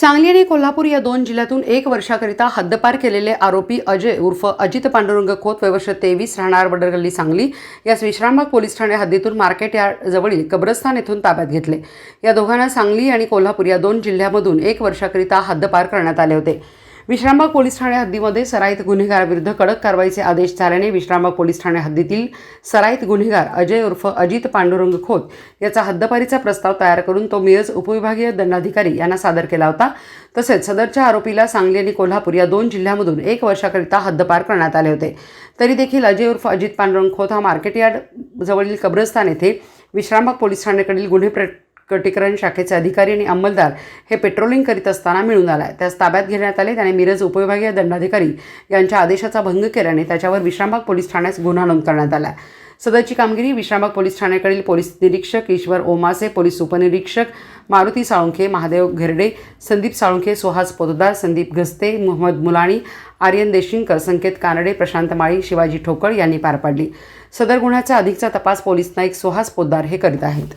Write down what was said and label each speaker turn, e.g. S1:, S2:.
S1: सांगली आणि कोल्हापूर या दोन जिल्ह्यातून एक वर्षाकरिता हद्दपार केलेले आरोपी अजय उर्फ अजित पांडुरंग खोत वयवर्ष तेवीस राहणार बडरगल्ली सांगली. यास विश्रामबाग पोलीस ठाणे हद्दीतून मार्केट या जवळील कब्रस्तान येथून ताब्यात घेतले. या दोघांना सांगली आणि कोल्हापूर या दोन जिल्ह्यामधून एक वर्षाकरिता हद्दपार करण्यात आले होते. विश्रामबाग पोलीस ठाणे हद्दीमध्ये सराईत गुन्हेगाराविरुद्ध कडक कारवाईचे आदेश झाल्याने विश्रामबाग पोलीस ठाणे हद्दीतील सराईत गुन्हेगार अजय उर्फ अजित पांडुरंग खोत याचा हद्दपारीचा प्रस्ताव तयार करून तो मिरज उपविभागीय दंडाधिकारी यांना सादर केला होता. तसेच सदरच्या आरोपीला सांगली आणि कोल्हापूर या दोन जिल्ह्यामधून एक वर्षाकरिता हद्दपार करण्यात आले होते. तरी देखील अजय उर्फ अजित पांडुरंग खोत हा मार्केट यार्ड जवळील कब्रस्तान येथे विश्रामबाग पोलीस ठाण्याकडील गुन्हे प्र कटीकरण शाखेचे अधिकारी आणि अंमलदार हे पेट्रोलिंग करीत असताना मिळून आला त्यास ताब्यात घेण्यात आले. त्याने मिरज उपविभागीय दंडाधिकारी यांच्या आदेशाचा भंग केल्याने त्याच्यावर विश्रामबाग पोलीस ठाण्यास गुन्हा नोंद करण्यात आला. सदरची कामगिरी विश्रामबाग पोलीस ठाण्याकडील पोलीस निरीक्षक ईश्वर ओमासे पोलीस उपनिरीक्षक मारुती साळुंखे महादेव घेरडे संदीप साळुंखे सुहास पोतदार संदीप घस्ते मोहम्मद मुलाणी आर्यन देशिंकर संकेत कानडे प्रशांत माळी शिवाजी ठोकळ यांनी पार पाडली. सदर गुन्ह्याचा अधिकचा तपास पोलीस नाईक सुहास पोद्दार हे करीत आहेत.